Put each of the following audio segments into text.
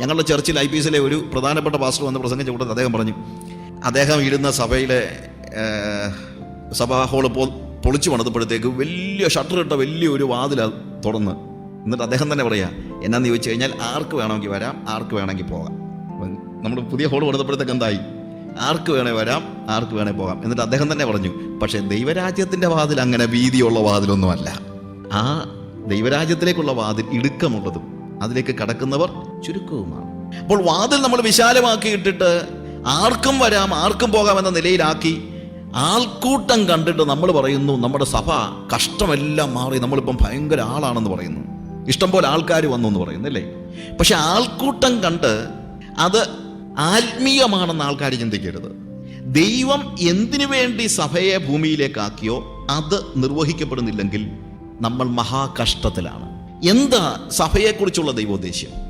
ഞങ്ങളുടെ ചർച്ചിൽ I P എസിലെ ഒരു പ്രധാനപ്പെട്ട പാസ്റ്റർ വന്ന് പ്രസംഗിച്ച കൂട്ടത്തിൽ അദ്ദേഹം പറഞ്ഞു അദ്ദേഹം ഇരുന്ന സഭയിലെ സഭാ ഹോൾ പോ പൊളിച്ചു പണിതപ്പോഴത്തേക്ക് വലിയ ഷട്ടർ ഇട്ട വലിയൊരു വാതിൽ തുറന്ന്. എന്നിട്ട് അദ്ദേഹം തന്നെ പറയാം എന്നാന്ന് ചോദിച്ചു കഴിഞ്ഞാൽ ആർക്ക് വേണമെങ്കിൽ വരാം ആർക്ക് വേണമെങ്കിൽ പോകാം. നമ്മൾ പുതിയ ഹോൾ പണിതപ്പോഴത്തേക്ക് എന്തായി? ആർക്ക് വേണേ വരാം ആർക്ക് വേണേ പോകാം. എന്നിട്ട് അദ്ദേഹം തന്നെ പറഞ്ഞു പക്ഷേ ദൈവരാജ്യത്തിന്റെ വാതിൽ അങ്ങനെ വീതിയുള്ള വാതിലൊന്നുമല്ല. ആ ദൈവരാജ്യത്തിലേക്കുള്ള വാതിൽ ഇടുക്കമുള്ളതും അതിലേക്ക് കടക്കുന്നവർ ചുരുക്കവുമാണ്. അപ്പോൾ വാതിൽ നമ്മൾ വിശാലമാക്കിയിട്ടിട്ട് ആർക്കും വരാം ആർക്കും പോകാം എന്ന നിലയിലാക്കി ആൾക്കൂട്ടം കണ്ടിട്ട് നമ്മൾ പറയുന്നു നമ്മുടെ സഭ കഷ്ടമെല്ലാം മാറി നമ്മളിപ്പം ഭയങ്കര ആളാണെന്ന് പറയുന്നു. ഇഷ്ടം പോലെ ആൾക്കാർ വന്നു എന്ന് പറയുന്നു അല്ലേ? പക്ഷെ ആൾക്കൂട്ടം കണ്ട് അത് ആത്മീയമാണെന്ന് ആൾക്കാർ ചിന്തിക്കരുത്. ദൈവം എന്തിനു വേണ്ടി സഭയെ ഭൂമിയിലേക്കാക്കിയോ അത് നിർവഹിക്കപ്പെടുന്നില്ലെങ്കിൽ നമ്മൾ മഹാകഷ്ടത്തിലാണ്. എന്താ സഭയെക്കുറിച്ചുള്ള ദൈവോദ്ദേശ്യം?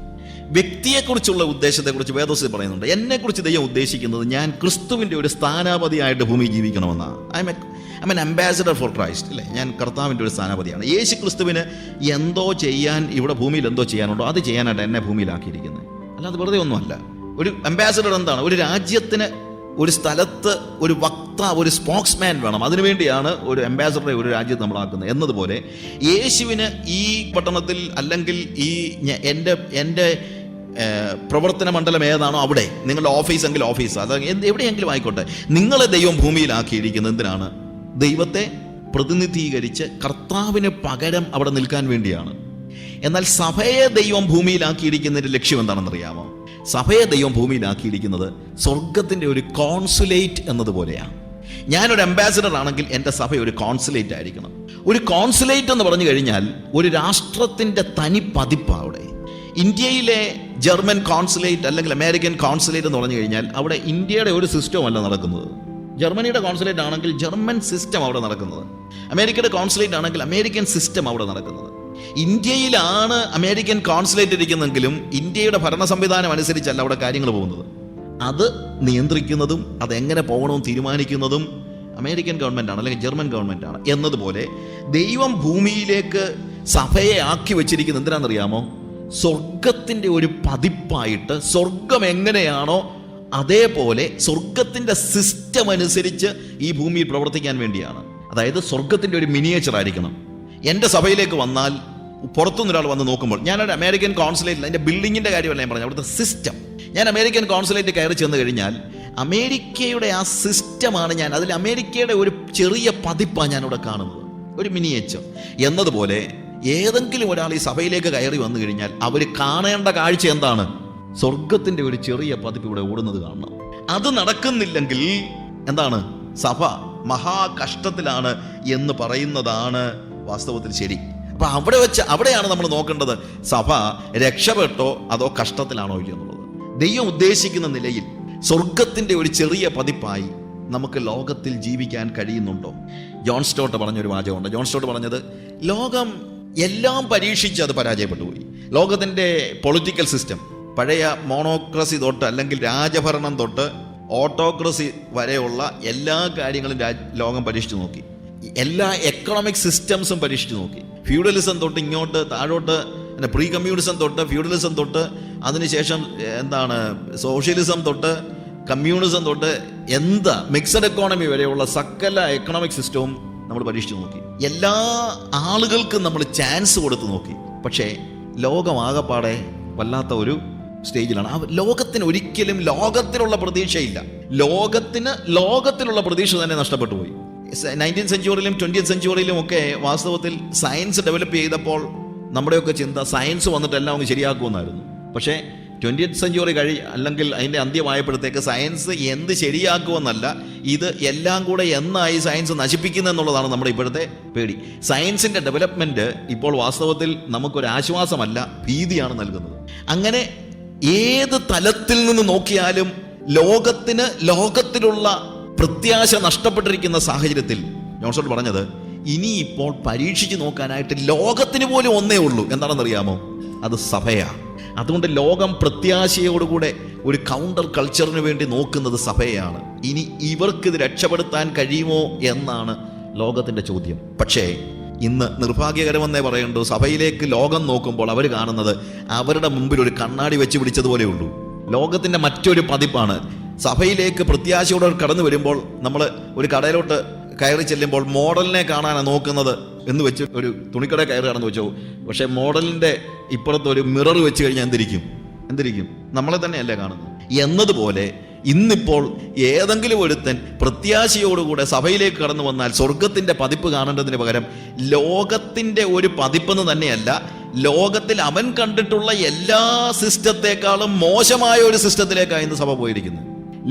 വ്യക്തിയെക്കുറിച്ചുള്ള ഉദ്ദേശത്തെക്കുറിച്ച് വേദോസിൽ പറയുന്നുണ്ട്. എന്നെക്കുറിച്ച് ദൈവം ഉദ്ദേശിക്കുന്നത് ഞാൻ ക്രിസ്തുവിന്റെ ഒരു സ്ഥാനാപതിയായിട്ട് ഭൂമി ജീവിക്കണമെന്നാണ്. I'm I mean ambassador for Christ അല്ലേ? ഞാൻ കർത്താവിന്റെ ഒരു സ്ഥാനാപതിയാണ്. യേശു ക്രിസ്തുവിന് എന്തോ ചെയ്യാൻ ഇവിടെ ഭൂമിയിൽ എന്തോ ചെയ്യാനുണ്ടോ അത് ചെയ്യാനായിട്ട് എന്നെ ഭൂമിയിലാക്കിയിരിക്കുന്നത്. അല്ലാതെ വെറുതെ ഒന്നുമല്ല. ഒരു അംബാസിഡർ എന്താണ്? ഒരു രാജ്യത്തിന് ഒരു സ്ഥലത്ത് ഒരു വക്താവ് ഒരു സ്പോക്സ്മാൻ വേണം. അതിനുവേണ്ടിയാണ് ഒരു അംബാസഡറെ ഒരു രാജ്യത്ത് നമ്മളാക്കുന്നത് എന്നതുപോലെ യേശുവിന് ഈ പട്ടണത്തിൽ അല്ലെങ്കിൽ ഈ എന്റെ എന്റെ പ്രവർത്തന മണ്ഡലം ഏതാണോ അവിടെ നിങ്ങളുടെ ഓഫീസ് എങ്കിൽ ഓഫീസ് അത് എവിടെയെങ്കിലും ആയിക്കോട്ടെ. നിങ്ങളെ ദൈവം ഭൂമിയിലാക്കിയിരിക്കുന്നത് എന്തിനാണ്? ദൈവത്തെ പ്രതിനിധീകരിച്ച് കർത്താവിന് പകരം അവിടെ നിൽക്കാൻ വേണ്ടിയാണ്. എന്നാൽ സഭയെ ദൈവം ഭൂമിയിലാക്കിയിരിക്കുന്നതിന്റെ ലക്ഷ്യം എന്താണെന്നറിയാമോ? സഭയെ ദൈവം ഭൂമിയിലാക്കിയിരിക്കുന്നത് സ്വർഗത്തിന്റെ ഒരു കോൺസുലേറ്റ് എന്നതുപോലെയാണ്. ഞാനൊരു അംബാസിഡർ ആണെങ്കിൽ എന്റെ സഭ ഒരു കോൺസുലേറ്റ് ആയിരിക്കണം. ഒരു കോൺസുലേറ്റ് എന്ന് പറഞ്ഞു കഴിഞ്ഞാൽ ഒരു രാഷ്ട്രത്തിന്റെ തനി പതിപ്പാണ് അവിടെ. ഇന്ത്യയിലെ ജർമ്മൻ കോൺസുലേറ്റ് അല്ലെങ്കിൽ അമേരിക്കൻ കോൺസുലേറ്റ് എന്ന് പറഞ്ഞു കഴിഞ്ഞാൽ അവിടെ ഇന്ത്യയുടെ ഒരു സിസ്റ്റം അല്ല നടക്കുന്നത്. ജർമ്മനിയുടെ കോൺസുലേറ്റ് ആണെങ്കിൽ ജർമ്മൻ സിസ്റ്റം അവിടെ നടക്കുന്നത്. അമേരിക്കയുടെ കോൺസുലേറ്റ് ആണെങ്കിൽ അമേരിക്കൻ സിസ്റ്റം അവിടെ നടക്കുന്നത്. ഇന്ത്യയിലാണ് അമേരിക്കൻ കോൺസുലേറ്റ് ഇരിക്കുന്നെങ്കിലും ഇന്ത്യയുടെ ഭരണ സംവിധാനം അനുസരിച്ചല്ല അവിടെ കാര്യങ്ങൾ പോകുന്നത്. അത് നിയന്ത്രിക്കുന്നതും അത് എങ്ങനെ പോകണമെന്ന് തീരുമാനിക്കുന്നതും അമേരിക്കൻ ഗവൺമെന്റ് ആണ് അല്ലെങ്കിൽ ജർമ്മൻ ഗവൺമെന്റ് ആണ്. എന്നതുപോലെ ദൈവം ഭൂമിയിലേക്ക് സഭയെ ആക്കി വെച്ചിരിക്കുന്നത് എന്തിനാണെന്നറിയാമോ? സ്വർഗത്തിന്റെ ഒരു പതിപ്പായിട്ട് സ്വർഗം എങ്ങനെയാണോ അതേപോലെ സ്വർഗത്തിന്റെ സിസ്റ്റം അനുസരിച്ച് ഈ ഭൂമിയിൽ പ്രവർത്തിക്കാൻ വേണ്ടിയാണ്. അതായത് സ്വർഗത്തിന്റെ ഒരു മിനിയേച്ചർ ആയിരിക്കണം. എന്റെ സഭയിലേക്ക് വന്നാൽ പുറത്തുനിന്ന് ഒരാൾ വന്ന് നോക്കുമ്പോൾ ഞാനൊരു അമേരിക്കൻ കോൺസുലേറ്റിൽ അതിന്റെ ബിൽഡിങ്ങിന്റെ കാര്യമല്ല ഞാൻ പറഞ്ഞത് അവിടുത്തെ സിസ്റ്റം ഞാൻ അമേരിക്കൻ കോൺസുലേറ്റ് കയറി ചെന്ന് കഴിഞ്ഞാൽ അമേരിക്കയുടെ ആ സിസ്റ്റമാണ് ഞാൻ അതിൽ അമേരിക്കയുടെ ഒരു ചെറിയ പതിപ്പാണ് ഞാനിവിടെ കാണുന്നത്. ഒരു മിനിയേച്ചർ എന്നതുപോലെ ഏതെങ്കിലും ഒരാൾ ഈ സഭയിലേക്ക് കയറി വന്നു കഴിഞ്ഞാൽ അവർ കാണേണ്ട കാഴ്ച എന്താണ്? സ്വർഗത്തിന്റെ ഒരു ചെറിയ പതിപ്പ് ഇവിടെ ഓടുന്നത് കാണണം. അത് നടക്കുന്നില്ലെങ്കിൽ എന്താണ്? സഭ മഹാകഷ്ടത്തിലാണ് എന്ന് പറയുന്നതാണ് വാസ്തവത്തിൽ ശരി. അപ്പൊ അവിടെ വെച്ച് അവിടെയാണ് നമ്മൾ നോക്കേണ്ടത് സഭ രക്ഷപ്പെട്ടോ അതോ കഷ്ടത്തിലാണോ എന്നുള്ളത്. ദൈവം ഉദ്ദേശിക്കുന്ന നിലയിൽ സ്വർഗത്തിന്റെ ഒരു ചെറിയ പതിപ്പായി നമുക്ക് ലോകത്തിൽ ജീവിക്കാൻ കഴിയുന്നുണ്ടോ? ജോൺ സ്റ്റോട്ട് പറഞ്ഞൊരു വാചകമുണ്ട്. ജോൺ സ്റ്റോട്ട് പറഞ്ഞത് ലോകം എല്ലാം പരീക്ഷിച്ച് അത് പരാജയപ്പെട്ടു പോയി. ലോകത്തിന്റെ പൊളിറ്റിക്കൽ സിസ്റ്റം പഴയ മോണോക്രസി തൊട്ട് അല്ലെങ്കിൽ രാജഭരണം തൊട്ട് ഓട്ടോക്രസി വരെയുള്ള എല്ലാ കാര്യങ്ങളും രാജ് ലോകം പരീക്ഷിച്ചു നോക്കി. എല്ലാ എക്കണോമിക് സിസ്റ്റംസും പരീക്ഷിച്ചു നോക്കി. ഫ്യൂഡലിസം തൊട്ട് ഇങ്ങോട്ട് താഴോട്ട് പിന്നെ പ്രീ കമ്മ്യൂണിസം തൊട്ട് ഫ്യൂഡലിസം തൊട്ട് അതിനുശേഷം എന്താണ് സോഷ്യലിസം തൊട്ട് കമ്മ്യൂണിസം തൊട്ട് എന്താ മിക്സഡ് എക്കോണമി വരെയുള്ള സകല എക്കണോമിക് സിസ്റ്റവും നമ്മൾ പരീക്ഷിച്ചു നോക്കി. എല്ലാ ആളുകൾക്കും നമ്മൾ ചാൻസ് കൊടുത്തു നോക്കി. പക്ഷേ ലോകമാകപ്പാടെ വല്ലാത്ത ഒരു സ്റ്റേജിലാണ് ആ ലോകത്തിന് ഒരിക്കലും ലോകത്തിലുള്ള പ്രതീക്ഷയില്ല. ലോകത്തിന് ലോകത്തിലുള്ള പ്രതീക്ഷ തന്നെ നഷ്ടപ്പെട്ടു പോയി. നയന്റീൻ സെഞ്ചുറിയിലും ട്വന്റി സെഞ്ചുറിയിലും ഒക്കെ വാസ്തവത്തിൽ സയൻസ് ഡെവലപ്പ് ചെയ്തപ്പോൾ നമ്മുടെയൊക്കെ ചിന്ത സയൻസ് വന്നിട്ട് എല്ലാം ശരിയാക്കുമെന്നായിരുന്നു. പക്ഷേ ട്വന്റി സെഞ്ചുറി കഴി അല്ലെങ്കിൽ അതിന്റെ അന്ത്യമായപ്പോഴത്തേക്ക് സയൻസ് എന്ത് ശരിയാക്കുമെന്നല്ല ഇത് എല്ലാം കൂടെ എന്നായി സയൻസ് നശിപ്പിക്കുന്നെന്നുള്ളതാണ് നമ്മുടെ ഇപ്പോഴത്തെ പേടി. സയൻസിന്റെ ഡെവലപ്മെന്റ് ഇപ്പോൾ വാസ്തവത്തിൽ നമുക്കൊരു ആശ്വാസമല്ല ഭീതിയാണ് നൽകുന്നത്. അങ്ങനെ ഏത് തലത്തിൽ നിന്ന് നോക്കിയാലും ലോകത്തിന് ലോകത്തിലുള്ള പ്രത്യാശ നഷ്ടപ്പെട്ടിരിക്കുന്ന സാഹചര്യത്തിൽ ജോൺസോട്ട് പറഞ്ഞത് ഇനിയിപ്പോൾ പരീക്ഷിച്ച് നോക്കാനായിട്ട് ലോകത്തിന് പോലും ഒന്നേ ഉള്ളൂ. എന്താണെന്നറിയാമോ? അത് സഭയാണ് അതുകൊണ്ട് ലോകം പ്രത്യാശയോടുകൂടെ ഒരു കൗണ്ടർ കൾച്ചറിന് വേണ്ടി നോക്കുന്നത് സഭയാണ്. ഇനി ഇവർക്ക് ഇത് രക്ഷപ്പെടുത്താൻ കഴിയുമോ എന്നാണ് ലോകത്തിന്റെ ചോദ്യം. പക്ഷേ ഇന്ന് നിർഭാഗ്യകരമെന്നേ പറയണ്ടു. സഭയിലേക്ക് ലോകം നോക്കുമ്പോൾ അവർ കാണുന്നത് അവരുടെ മുമ്പിൽ ഒരു കണ്ണാടി വെച്ച് പിടിച്ചതുപോലെ ഉള്ളൂ. ലോകത്തിന്റെ മറ്റൊരു പതിപ്പാണ് സഭയിലേക്ക് പ്രത്യാശയോടെ കടന്നു വരുമ്പോൾ നമ്മൾ ഒരു കടയിലോട്ട് കയറി ചെല്ലുമ്പോൾ മോഡലിനെ കാണാനാണ് നോക്കുന്നത് എന്ന് വെച്ച് ഒരു തുണിക്കട കയറുകയാണെന്ന് വെച്ചോ. പക്ഷേ മോഡലിന്റെ ഇപ്പുറത്ത് ഒരു മിറർ വെച്ച് കഴിഞ്ഞാൽ എന്തിരിക്കും? എന്തിരിക്കും? നമ്മളെ തന്നെയല്ലേ കാണുന്നത്. എന്നതുപോലെ ഇന്നിപ്പോൾ ഏതെങ്കിലും ഒരുത്തൻ പ്രത്യാശയോടുകൂടെ സഭയിലേക്ക് കടന്നു വന്നാൽ സ്വർഗത്തിന്റെ പതിപ്പ് കാണേണ്ടതിന് പകരം ലോകത്തിന്റെ ഒരു പതിപ്പെന്ന് തന്നെയല്ല ലോകത്തിൽ അവൻ കണ്ടിട്ടുള്ള എല്ലാ സിസ്റ്റത്തെക്കാളും മോശമായ ഒരു സിസ്റ്റത്തിലേക്കാണ് ഇന്ന് സഭ പോയിരിക്കുന്നത്.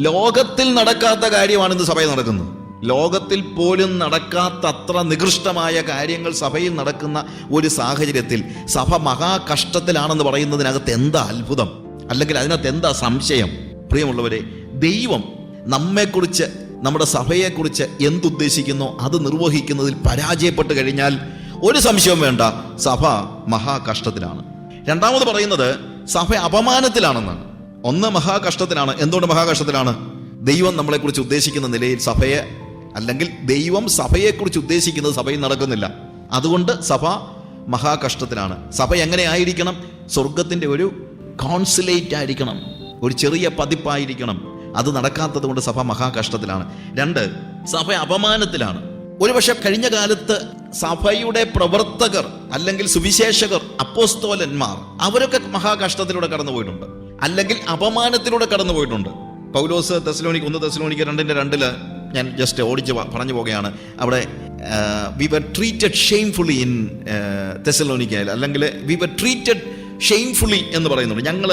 ലോകത്തിൽ നടക്കാത്ത കാര്യമാണ് ഇന്ന് സഭയിൽ നടക്കുന്നത്. ലോകത്തിൽ പോലും നടക്കാത്തത്ര നികൃഷ്ടമായ കാര്യങ്ങൾ സഭയിൽ നടക്കുന്ന ഒരു സാഹചര്യത്തിൽ സഭ മഹാകഷ്ടത്തിലാണെന്ന് പറയുന്നതിനകത്ത് എന്താ അത്ഭുതം? അല്ലെങ്കിൽ അതിനകത്ത് എന്താ സംശയം? പ്രിയമുള്ളവരെ ദൈവം നമ്മെക്കുറിച്ച് നമ്മുടെ സഭയെക്കുറിച്ച് എന്തുദ്ദേശിക്കുന്നോ? അത് നിർവഹിക്കുന്നതിൽ പരാജയപ്പെട്ട് കഴിഞ്ഞാൽ ഒരു സംശയവും വേണ്ട. സഭ മഹാകഷ്ടത്തിലാണ്. രണ്ടാമത് പറയുന്നത് സഭ അപമാനത്തിലാണെന്നാണ്. ഒന്ന് മഹാകഷ്ടത്തിലാണ്. എന്തുകൊണ്ട് മഹാകഷ്ടത്തിലാണ്? ദൈവം നമ്മളെക്കുറിച്ച് ഉദ്ദേശിക്കുന്ന നിലയിൽ സഭയെ അല്ലെങ്കിൽ ദൈവം സഭയെക്കുറിച്ച് ഉദ്ദേശിക്കുന്നത് സഭയിൽ നടക്കുന്നില്ല. അതുകൊണ്ട് സഭ മഹാകഷ്ടത്തിലാണ്. സഭ എങ്ങനെ ആയിരിക്കണം? സ്വർഗത്തിന്റെ ഒരു കോൺസുലേറ്റ് ആയിരിക്കണം. ഒരു ചെറിയ പതിപ്പായിരിക്കണം. അത് നടക്കാത്തത് കൊണ്ട് സഭ മഹാകഷ്ടത്തിലാണ്. രണ്ട് സഭ അപമാനത്തിലാണ്. ഒരുപക്ഷെ കഴിഞ്ഞ കാലത്ത് സഭയുടെ പ്രവർത്തകർ അല്ലെങ്കിൽ സുവിശേഷകർ അപ്പോസ്തോലന്മാർ അവരൊക്കെ മഹാകഷ്ടത്തിലൂടെ കടന്നു പോയിട്ടുണ്ട് അല്ലെങ്കിൽ അപമാനത്തിലൂടെ കടന്നു പോയിട്ടുണ്ട് പൗലോസ് തെസ്ലോണിക്ക് ഒന്ന് തെസ്ലോണിക്ക് രണ്ടിന്റെ രണ്ടിൽ ഞാൻ ജസ്റ്റ് ഓടിച്ച് പറഞ്ഞു പോകുകയാണ് അവിടെ we were treated shamefully in തെസലോണിക്കയിൽ അല്ലെങ്കിൽ വി വർ ട്രീറ്റഡ് ഷെയിംഫുള്ളി എന്ന് പറയുന്നുണ്ട്. ഞങ്ങൾ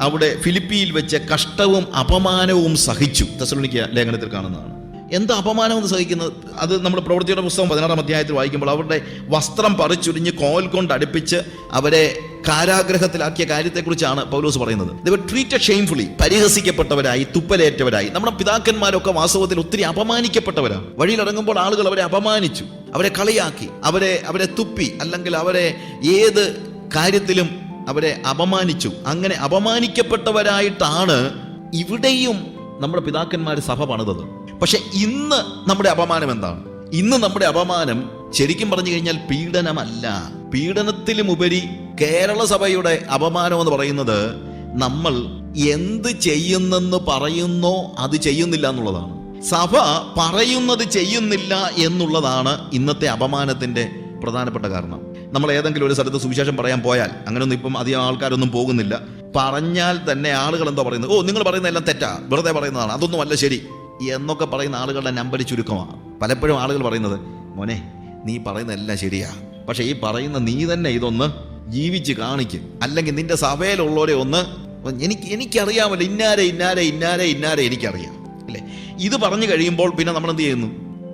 അവിടെ ഫിലിപ്പിയിൽ വെച്ച് കഷ്ടവും അപമാനവും സഹിച്ചു. തെസലോണിക്ക ലേഖനത്തിൽ കാണുന്നതാണ്. എന്താ അപമാനമെന്ന് സഹിക്കുന്നത് അത് നമ്മുടെ പ്രവൃത്തിയുടെ പുസ്തകം പതിനാറാം അധ്യായത്തിൽ വായിക്കുമ്പോൾ അവരുടെ വസ്ത്രം പറിച്ചുരിഞ്ഞ് കോൽ കൊണ്ട് അടുപ്പിച്ച് അവരെ കാരാഗ്രഹത്തിലാക്കിയ കാര്യത്തെക്കുറിച്ചാണ് പൗലോസ് പറയുന്നത്. ദൈവ ട്രീറ്റഡ് ഷെയിംഫുള്ളി പരിഹസിക്കപ്പെട്ടവരായി തുപ്പലേറ്റവരായി. നമ്മുടെ പിതാക്കന്മാരൊക്കെ വാസ്തവത്തിൽ ഒത്തിരി അപമാനിക്കപ്പെട്ടവരാണ്. വഴിയിലിറങ്ങുമ്പോൾ ആളുകൾ അവരെ അപമാനിച്ചു. അവരെ കളിയാക്കി. അവരെ അവരെ തുപ്പി. അല്ലെങ്കിൽ അവരെ ഏത് കാര്യത്തിലും അവരെ അപമാനിച്ചു. അങ്ങനെ അപമാനിക്കപ്പെട്ടവരായിട്ടാണ് ഇവിടെയും നമ്മുടെ പിതാക്കന്മാർ സഭ പണിതത്. പക്ഷെ ഇന്ന് നമ്മുടെ അപമാനം എന്താണ്? ഇന്ന് നമ്മുടെ അപമാനം ശരിക്കും പറഞ്ഞു കഴിഞ്ഞാൽ പീഡനമല്ല. പീഡനത്തിലും ഉപരി കേരള സഭയുടെ അപമാനം എന്ന് പറയുന്നത് നമ്മൾ എന്ത് ചെയ്യുന്നെന്ന് പറയുന്നോ അത് ചെയ്യുന്നില്ല എന്നുള്ളതാണ്. സഭ പറയുന്നത് ചെയ്യുന്നില്ല എന്നുള്ളതാണ് ഇന്നത്തെ അപമാനത്തിന്റെ പ്രധാനപ്പെട്ട കാരണം. നമ്മൾ ഏതെങ്കിലും ഒരു സ്ഥലത്ത് സുവിശേഷം പറയാൻ പോയാൽ അങ്ങനെയൊന്നും ഇപ്പം അധികം ആൾക്കാരൊന്നും പോകുന്നില്ല. പറഞ്ഞാൽ തന്നെ ആളുകൾ എന്താ പറയുന്നത്? ഓ നിങ്ങൾ പറയുന്നതെല്ലാം തെറ്റാ. വെറുതെ പറയുന്നതാണ്. അതൊന്നും അല്ല ശരി. എന്നൊക്കെ പറയുന്ന ആളുകളുടെ നമ്പർ ചുരുക്കമാണ് പലപ്പോഴും ആളുകൾ പറയുന്നത് മോനെ നീ പറയുന്ന എല്ലാം ശരിയാ. പക്ഷേ ഈ പറയുന്ന നീ തന്നെ ഇതൊന്ന് ജീവിച്ച് കാണിക്ക്. അല്ലെങ്കിൽ നിന്റെ സഭയിലുള്ളവരെ ഒന്ന് എനിക്ക് എനിക്കറിയാമല്ലോ ഇന്നാരെ ഇന്നാരെ ഇന്നാരെ ഇന്നാരെ എനിക്കറിയാം. അല്ലേ? ഇത് പറഞ്ഞു കഴിയുമ്പോൾ പിന്നെ നമ്മൾ എന്ത് ചെയ്യുന്നു?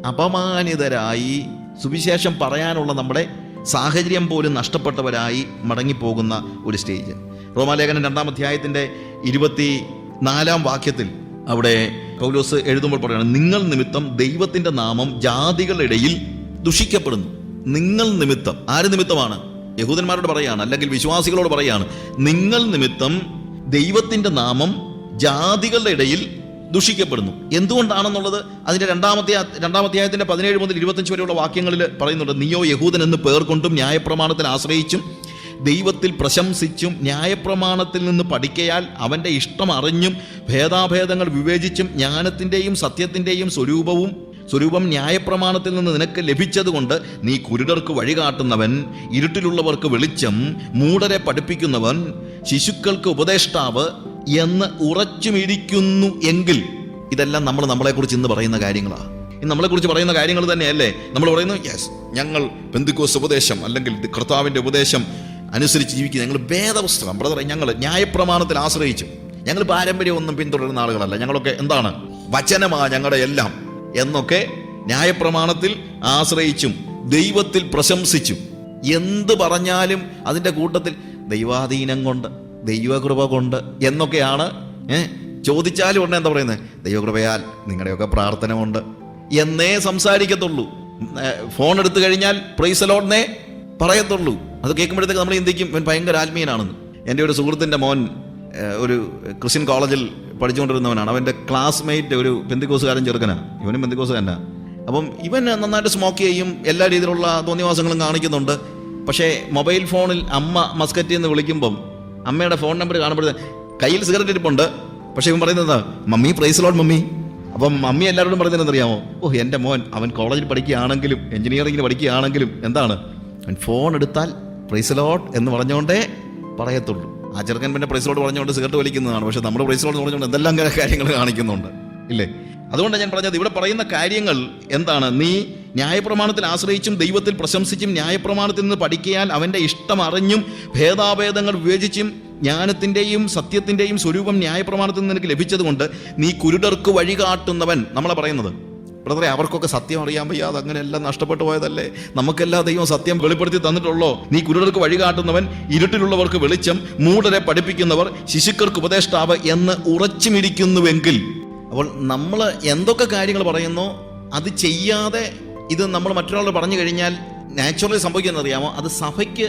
അപമാനിതരായി സുവിശേഷം പറയാനുള്ള നമ്മുടെ സാഹചര്യം പോലും നഷ്ടപ്പെട്ടവരായി മടങ്ങിപ്പോകുന്ന ഒരു സ്റ്റേജ്. റോമാലേഖനം രണ്ടാം അധ്യായത്തിന്റെ ഇരുപത്തി നാലാം വാക്യത്തിൽ അവിടെ പൗലോസ് എഴുതുമ്പോൾ പറയുന്നത് നിങ്ങൾ നിമിത്തം ദൈവത്തിന്റെ നാമം ജാതികളിടയിൽ ദുഷിക്കപ്പെടുന്നു. നിങ്ങൾ നിമിത്തം. ആര് നിമിത്തമാണ്? യഹൂദന്മാരോട് പറയാണ് അല്ലെങ്കിൽ വിശ്വാസികളോട് പറയാണ് നിങ്ങൾ നിമിത്തം ദൈവത്തിന്റെ നാമം ജാതികളുടെ ഇടയിൽ ദുഷിക്കപ്പെടുന്നു. എന്തുകൊണ്ടാണെന്നുള്ളത് അതിന്റെ രണ്ടാമത്തെ രണ്ടാമധ്യായത്തിന്റെ പതിനേഴ് മുതൽ ഇരുപത്തഞ്ച് വരെയുള്ള വാക്യങ്ങളിൽ പറയുന്നുണ്ട് നീയോ യഹൂദൻ എന്ന് പേർ കൊണ്ടും ന്യായപ്രമാണത്തിൽ ആശ്രയിച്ചും ദൈവത്തിൽ പ്രശംസിച്ചും ന്യായപ്രമാണത്തിൽ നിന്ന് പഠിക്കയാൽ അവന്റെ ഇഷ്ടം അറിഞ്ഞും ഭേദാഭേദങ്ങൾ വിവേചിച്ചും ജ്ഞാനത്തിന്റെയും സത്യത്തിന്റെയും സ്വരൂപവും സ്വരൂപം ന്യായപ്രമാണത്തിൽ നിന്ന് നിനക്ക് ലഭിച്ചതുകൊണ്ട് നീ കുരുടർക്ക് വഴികാട്ടുന്നവൻ ഇരുട്ടിലുള്ളവർക്ക് വെളിച്ചം മൂടരെ പഠിപ്പിക്കുന്നവൻ ശിശുക്കൾക്ക് ഉപദേഷ്ടാവ് എന്ന് ഉറച്ചുമിരിക്കുന്നു എങ്കിൽ ഇതെല്ലാം നമ്മൾ നമ്മളെക്കുറിച്ച് ഇന്ന് പറയുന്ന കാര്യങ്ങളാണ് ഇന്ന് നമ്മളെക്കുറിച്ച് പറയുന്ന കാര്യങ്ങൾ തന്നെയല്ലേ? നമ്മൾ പറയുന്നു യെസ് ഞങ്ങൾ ബന്ധുക്കോസ് ഉപദേശം അല്ലെങ്കിൽ കർത്താവിന്റെ ഉപദേശം അനുസരിച്ച് ജീവിക്കുക ഞങ്ങൾ വേദപുസ്തകം ബ്രദറെ ഞങ്ങൾ ന്യായപ്രമാണത്തിൽ ആശ്രയിച്ചു ഞങ്ങൾ പാരമ്പര്യമൊന്നും പിന്തുടരുന്ന ആളുകളല്ല. ഞങ്ങളൊക്കെ എന്താണ്? വചനമാ ഞങ്ങളുടെ എല്ലാം എന്നൊക്കെ ന്യായപ്രമാണത്തിൽ ആശ്രയിച്ചും ദൈവത്തിൽ പ്രശംസിച്ചും എന്ത് പറഞ്ഞാലും അതിന്റെ കൂട്ടത്തിൽ ദൈവാധീനം കൊണ്ട് ദൈവകൃപ കൊണ്ട് എന്നൊക്കെയാണ് ചോദിച്ചാലും ഉടനെ എന്താ പറയുന്നത് ദൈവകൃപയാൽ നിങ്ങളുടെയൊക്കെ പ്രാർത്ഥന കൊണ്ട് എന്നേ സംസാരിക്കത്തുള്ളൂ. ഫോൺ എടുത്തു കഴിഞ്ഞാൽ പ്രൈസലോട്ടെ പറയത്തുള്ളൂ. അത് കേൾക്കുമ്പോഴത്തേക്ക് നമ്മൾ ചിന്തിക്കും ഇവൻ ഭയങ്കര ആത്മീയനാണെന്ന്. എന്റെ ഒരു സുഹൃത്തിന്റെ മോൻ ഒരു ക്രിസ്ത്യൻ കോളേജിൽ പഠിച്ചുകൊണ്ടിരുന്നവനാണ്. അവന്റെ ക്ലാസ്മേറ്റ് ഒരു പെന്തിക്കോസുകാരൻ ചെറുക്കനാണ് ഇവനും പെന്തിക്കോസ് തന്നെ അപ്പം ഇവൻ നന്നായിട്ട് സ്മോക്ക് ചെയ്യും എല്ലാ രീതിയിലുള്ള തോന്നിവാസങ്ങളും കാണിക്കുന്നുണ്ട്. പക്ഷേ മൊബൈൽ ഫോണിൽ അമ്മ മസ്കറ്റി എന്ന് വിളിക്കുമ്പം അമ്മയുടെ ഫോൺ നമ്പർ കാണുമ്പോഴേ കയ്യിൽ സിഗരറ്റ് ഇരിപ്പുണ്ട്. പക്ഷേ ഇവൻ പറയുന്നത് മമ്മി പ്രൈസ് ലോഡ് മമ്മി. അപ്പം മമ്മി എല്ലാവരോടും പറയുന്നത് ഓ എന്റെ മോൻ അവൻ കോളേജിൽ പഠിക്കുകയാണെങ്കിലും എഞ്ചിനീയറിംഗിന് പഠിക്കുകയാണെങ്കിലും എന്താണ്? അവൻ ഫോൺ എടുത്താൽ പ്രൈസ് ലോഡ് എന്ന് പറഞ്ഞുകൊണ്ടേ പറയത്തുള്ളൂ. ആ ചെറുക്കൻ പിന്നെ പ്രൈസലോട്ട് പറഞ്ഞുകൊണ്ട് സിഗരറ്റ് വലിക്കുന്നതാണ്. പക്ഷെ നമ്മൾ പ്രൈസ് ലോഡ് പറഞ്ഞുകൊണ്ട് എന്തെല്ലാം കാര്യങ്ങൾ കാണിക്കുന്നുണ്ട്. ഇല്ലേ? അതുകൊണ്ട് ഞാൻ പറഞ്ഞത് ഇവിടെ പറയുന്ന കാര്യങ്ങൾ എന്താണ്? നീ ന്യായപ്രമാണത്തിൽ ആശ്രയിച്ചും ദൈവത്തിൽ പ്രശംസിച്ചും ന്യായപ്രമാണത്തിൽ നിന്ന് പഠിക്കാൻ അവന്റെ ഇഷ്ടം അറിഞ്ഞും ഭേദാഭേദങ്ങൾ വിവേചിച്ചും ജ്ഞാനത്തിന്റെയും സത്യത്തിന്റെയും സ്വരൂപം ന്യായപ്രമാണത്തിൽ നിന്ന് നിനക്ക് ലഭിച്ചതുകൊണ്ട് നീ കുരുടർക്ക് വഴികാട്ടുന്നവൻ. നമ്മളെ പറയുന്നത്. ബ്രദറെ അവർക്കൊക്കെ സത്യം അറിയാൻ വയ്യാതെ അങ്ങനെ എല്ലാം നഷ്ടപ്പെട്ടു പോയതല്ലേ? നമുക്കെല്ലാ ദൈവം സത്യം വെളിപ്പെടുത്തി തന്നിട്ടുള്ളോ? നീ കുരുടർക്ക് വഴികാട്ടുന്നവൻ ഇരുട്ടിലുള്ളവർക്ക് വെളിച്ചം മൂടരെ പഠിപ്പിക്കുന്നവർ ശിശുക്കൾക്ക് ഉപദേഷ്ടാവ് എന്ന് ഉറച്ചുമിരിക്കുന്നുവെങ്കിൽ. അപ്പോൾ നമ്മൾ എന്തൊക്കെ കാര്യങ്ങൾ പറയുന്നോ അത് ചെയ്യാതെ ഇത് നമ്മൾ മറ്റൊരാളോട് പറഞ്ഞു കഴിഞ്ഞാൽ നാച്ചുറലി സംഭവിക്കുന്നത് അറിയാമോ അത് സഭയ്ക്ക്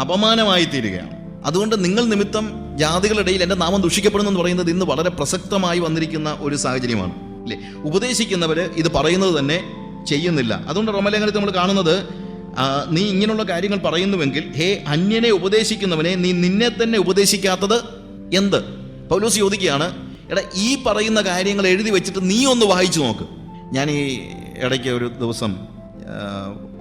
അപമാനമായി തീരുകയാണ് അതുകൊണ്ട് നിങ്ങൾ നിമിത്തം ജാതികളുടെ ഇടയിൽ എന്റെ നാമം ദുഷിക്കപ്പെടുന്നു എന്ന് പറയുന്നത് ഇന്ന് വളരെ പ്രസക്തമായി വന്നിരിക്കുന്ന ഒരു സാഹചര്യമാണ്. അല്ലേ ഉപദേശിക്കുന്നവർ ഇത് പറയുന്നത് തന്നെ ചെയ്യുന്നില്ല. അതുകൊണ്ട് റോമലേഖനത്തിൽ നമ്മൾ കാണുന്നത് നീ ഇങ്ങനെയുള്ള കാര്യങ്ങൾ പറയുന്നുവെങ്കിൽ ഹേ അന്യനെ ഉപദേശിക്കുന്നവനെ നീ നിന്നെ തന്നെ ഉപദേശിക്കാത്തത് എന്ത്? പൗലോസ് ചോദിക്കുകയാണ് എടാ ഈ പറയുന്ന കാര്യങ്ങൾ എഴുതി വെച്ചിട്ട് നീ ഒന്ന് വായിച്ചു നോക്ക്. ഞാൻ ഈ ഇടയ്ക്ക് ഒരു ദിവസം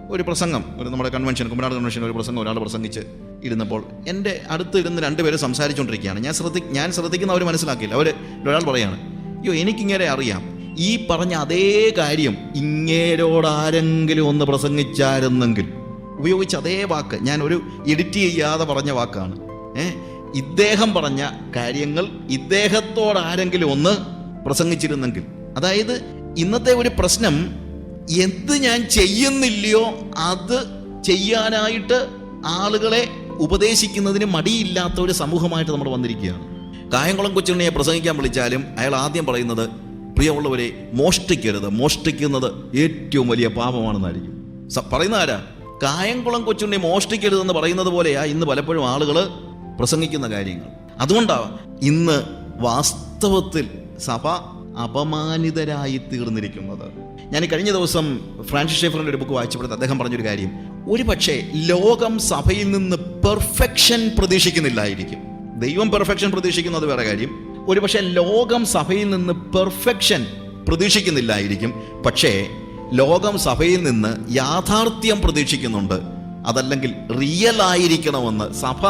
ഒരു പ്രസംഗം ഒരു നമ്മുടെ കൺവെൻഷൻ കുമ്പനാട് കൺവെൻഷൻ ഒരു പ്രസംഗം ഒരാൾ പ്രസംഗിച്ച് ഇരുന്നപ്പോൾ എന്റെ അടുത്ത് ഇരുന്ന് രണ്ടുപേര് സംസാരിച്ചുകൊണ്ടിരിക്കുകയാണ്. ഞാൻ ശ്രദ്ധി ഞാൻ ശ്രദ്ധിക്കുന്ന അവർ മനസ്സിലാക്കിയില്ല. അവർ ഒരാൾ പറയാണ് അയ്യോ എനിക്കിങ്ങനെ അറിയാം. ഈ പറഞ്ഞ അതേ കാര്യം ഇങ്ങേരോടാരെങ്കിലും ഒന്ന് പ്രസംഗിച്ചായിരുന്നെങ്കിൽ ഉപയോഗിച്ച അതേ വാക്ക് ഞാൻ ഒരു എഡിറ്റ് ചെയ്യാതെ പറഞ്ഞ വാക്കാണ്. ഏ? ഇദ്ദേഹം പറഞ്ഞ കാര്യങ്ങൾ ഇദ്ദേഹത്തോട് ആരെങ്കിലും ഒന്ന് പ്രസംഗിച്ചിരുന്നെങ്കിൽ അതായത് ഇന്നത്തെ ഒരു പ്രശ്നം എന്ത് ഞാൻ ചെയ്യുന്നില്ലയോ അത് ചെയ്യാനായിട്ട് ആളുകളെ ഉപദേശിക്കുന്നതിന് മടിയില്ലാത്ത ഒരു സമൂഹമായിട്ട് നമ്മൾ വന്നിരിക്കുകയാണ്. കായംകുളം കൊച്ചുണ്ണിയെ പ്രസംഗിക്കാൻ വിളിച്ചാലും അയാൾ ആദ്യം പറയുന്നത് പ്രിയമുള്ളവരെ മോഷ്ടിക്കരുത്. മോഷ്ടിക്കുന്നത് ഏറ്റവും വലിയ പാപമാണെന്നായിരിക്കും. പറയുന്ന ആരാ? കായംകുളം കൊച്ചുണ്ണി മോഷ്ടിക്കരുതെന്ന് പറയുന്നത് പോലെയാ ഇന്ന് പലപ്പോഴും ആളുകൾ പ്രസംഗിക്കുന്ന കാര്യങ്ങൾ. അതുകൊണ്ടാണ് ഇന്ന് വാസ്തവത്തിൽ സഭ അപമാനിതരായി തീർന്നിരിക്കുന്നത്. ഞാൻ കഴിഞ്ഞ ദിവസം ഫ്രാൻസിസ് ഷേഫറിന്റെ ഒരു ബുക്ക് വായിച്ചപ്പോഴത്തെ അദ്ദേഹം പറഞ്ഞൊരു കാര്യം. ഒരു പക്ഷേ ലോകം സഭയിൽ നിന്ന് പെർഫെക്ഷൻ പ്രതീക്ഷിക്കുന്നില്ലായിരിക്കും. ദൈവം പെർഫെക്ഷൻ പ്രതീക്ഷിക്കുന്നത് വേറെ കാര്യം. ഒരു പക്ഷേ ലോകം സഭയിൽ നിന്ന് പെർഫെക്ഷൻ പ്രതീക്ഷിക്കുന്നില്ലായിരിക്കും. പക്ഷേ ലോകം സഭയിൽ നിന്ന് യാഥാർത്ഥ്യം പ്രതീക്ഷിക്കുന്നുണ്ട്. അതല്ലെങ്കിൽ റിയൽ ആയിരിക്കണമെന്ന് സഭ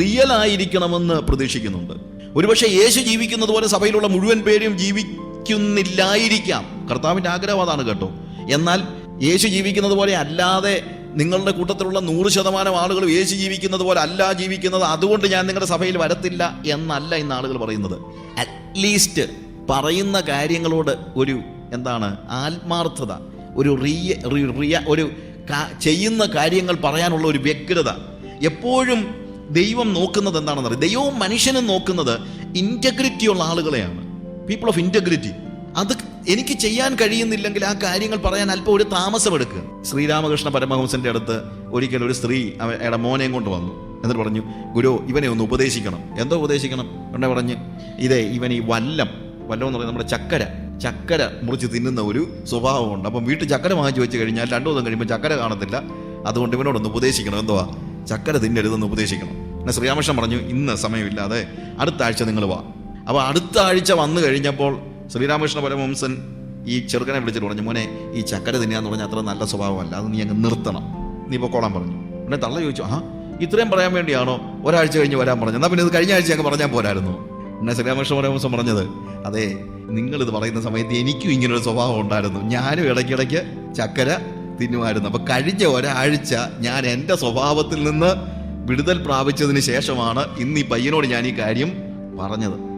റിയൽ ആയിരിക്കണമെന്ന് പ്രതീക്ഷിക്കുന്നുണ്ട്. ഒരുപക്ഷെ യേശു ജീവിക്കുന്നത് പോലെ സഭയിലുള്ള മുഴുവൻ പേരും ജീവിക്കുന്നില്ലായിരിക്കാം. കർത്താവിന്റെ ആഗ്രഹം അതാണ് കേട്ടോ. എന്നാൽ യേശു ജീവിക്കുന്നത് പോലെ അല്ലാതെ നിങ്ങളുടെ കൂട്ടത്തിലുള്ള നൂറ് ശതമാനം ആളുകൾ യേശു ജീവിക്കുന്നത് പോലെ അല്ല ജീവിക്കുന്നത് അതുകൊണ്ട് ഞാൻ നിങ്ങളുടെ സഭയിൽ വരത്തില്ല എന്നല്ല ഇന്ന് ആളുകൾ പറയുന്നത്. അറ്റ്ലീസ്റ്റ് പറയുന്ന കാര്യങ്ങളോട് ഒരു എന്താണ് ആത്മാർത്ഥത ഒരു റിയ റിയ ഒരു ചെയ്യുന്ന കാര്യങ്ങൾ പറയാനുള്ള ഒരു വ്യഗ്രത. എപ്പോഴും ദൈവം നോക്കുന്നത് എന്താണെന്ന് അറിയാം? ദൈവവും മനുഷ്യനും നോക്കുന്നത് ഇന്റഗ്രിറ്റി ഉള്ള ആളുകളെയാണ്. പീപ്പിൾ ഓഫ് ഇന്റഗ്രിറ്റി അത് എനിക്ക് ചെയ്യാൻ കഴിയുന്നില്ലെങ്കിൽ ആ കാര്യങ്ങൾ പറയാൻ അല്പം ഒരു താമസമെടുക്കുക ശ്രീരാമകൃഷ്ണ പരമഹംസന്റെ അടുത്ത് ഒരിക്കൽ ഒരു സ്ത്രീ അയാളുടെ മോനെയും കൊണ്ട് വന്നു. എന്നിട്ട് പറഞ്ഞു ഗുരു ഇവനെ ഒന്ന് ഉപദേശിക്കണം. എന്തോ ഉപദേശിക്കണം? ഉടനെ പറഞ്ഞ് ഇതേ ഇവൻ ഈ വല്ലം വല്ലം എന്ന് പറയുന്നത് നമ്മുടെ ചക്കര ചക്കര മുറിച്ച് തിന്നുന്ന ഒരു സ്വഭാവമുണ്ട്. അപ്പം വീട്ടിൽ ചക്കര വാങ്ങിച്ചു വെച്ച് കഴിഞ്ഞാൽ രണ്ടു ദിവസം കഴിയുമ്പോൾ ചക്കര കാണത്തില്ല. അതുകൊണ്ട് ഇവനോടൊന്ന് ഉപദേശിക്കണം. എന്തുവാ? ചക്കര തിന്നരുതെന്ന് ഉപദേശിക്കണം. പിന്നെ ശ്രീരാമകൃഷ്ണൻ പറഞ്ഞു ഇന്ന് സമയമില്ലാതെ അടുത്ത ആഴ്ച നിങ്ങൾ വാ. അപ്പോൾ അടുത്ത ആഴ്ച വന്നു കഴിഞ്ഞപ്പോൾ ശ്രീരാമകൃഷ്ണ പരമഹംസൻ ഈ ചെറുക്കനെ വിളിച്ചിട്ട് പറഞ്ഞു മോനെ ഈ ചക്കര തിന്നാന്ന് പറഞ്ഞാൽ അത്ര നല്ല സ്വഭാവമല്ല. അത് നീ അങ്ങ് നിർത്തണം. നീ പൊക്കോളാൻ പറഞ്ഞു. പിന്നെ തള്ള ചോദിച്ചു ആ ഇത്രയും പറയാൻ വേണ്ടിയാണോ ഒരാഴ്ച കഴിഞ്ഞ് വരാൻ പറഞ്ഞു എന്നാൽ പിന്നെ ഇത് കഴിഞ്ഞ ആഴ്ച അങ്ങ് പറഞ്ഞാൽ പോരായിരുന്നു. പിന്നെ ശ്രീരാമകൃഷ്ണ പരമഹംസം പറഞ്ഞത് അതെ നിങ്ങളിത് പറയുന്ന സമയത്ത് എനിക്കും ഇങ്ങനൊരു സ്വഭാവം ഉണ്ടായിരുന്നു. ഞാനും ഇടയ്ക്കിടയ്ക്ക് ചക്കര തിന്നുമായിരുന്നു. അപ്പം കഴിഞ്ഞ ഒരാഴ്ച ഞാൻ എന്റെ സ്വഭാവത്തിൽ നിന്ന് വിടുതൽ പ്രാപിച്ചതിന് ശേഷമാണ് ഇന്ന് ഈ പയ്യനോട് ഞാൻ ഈ കാര്യം പറഞ്ഞത്.